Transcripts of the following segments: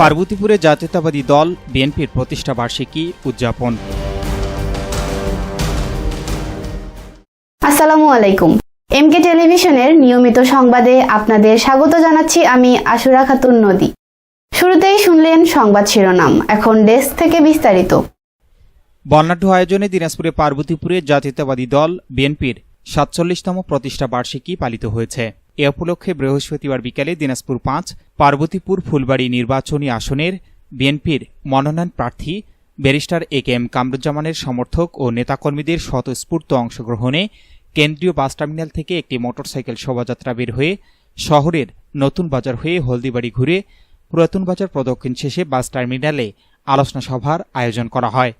পার্বতীপুরে জাতীয়তাবাদী দল বিএনপির প্রতিষ্ঠা বার্ষিকী উদযাপন। আসসালামু আলাইকুম। এমকে টেলিভিশনের নিয়মিত সংবাদে আপনাদের স্বাগত জানাচ্ছি আমি আশুরা খাতুন নদী। শুরুতেই শুনলেন সংবাদ শিরোনাম এখন ডেস্ক থেকে বিস্তারিত। বর্ণাঢ্য আয়োজনে দিনাজপুরে পার্বতীপুরে জাতীয়তাবাদী দল বিএনপির সাতচল্লিশতম প্রতিষ্ঠা বার্ষিকী পালিত হয়েছে। এ উপলক্ষে বৃহস্পতিবার বিকালে দিনাজপুর পাঁচ, পার্বতীপুর ফুলবাড়ি নির্বাচনী আসনের বিএনপির মনোনয়ন প্রার্থী ব্যারিস্টার এ কে এম কামরুজ্জামানের সমর্থক ও নেতাকর্মীদের স্বতঃস্ফূর্ত অংশগ্রহণে কেন্দ্রীয় বাস টার্মিনাল থেকে একটি মোটরসাইকেল শোভাযাত্রা বের হয়ে শহরের নতুন বাজার হয়ে হলদিবাড়ি ঘুরে পুরাতন বাজার প্রদক্ষিণ শেষে বাস টার্মিনালে আলোচনা সভার আয়োজন করা হয়।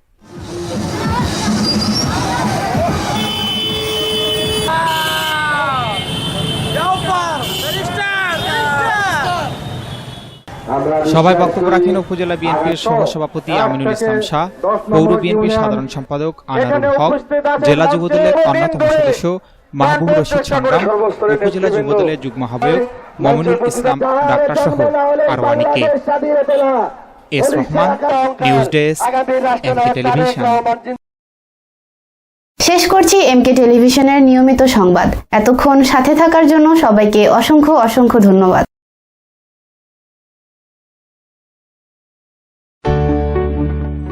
সভায় বক্তব্য রাখেন উপজেলা বিএনপির সহসভাপতি আমিনুল ইসলাম শাহ পৌর বিএনপির সাধারণ সম্পাদক আনারুল হক জেলা যুবদলের অন্যতম সদস্য মাহবুব রশিদ সংগ্রাম উপজেলা যুবদলের যুগ্ম আহ্বায়ক মমিনুল ইসলাম ডাক্তার সহ আরও অনেকে। S Rahman news desk MK television. শেষ করছি এমকে টেলিভিশনের নিয়মিত সংবাদ। এতক্ষণ সাথে থাকার জন্য সবাইকে অসংখ্য অসংখ্য ধন্যবাদ।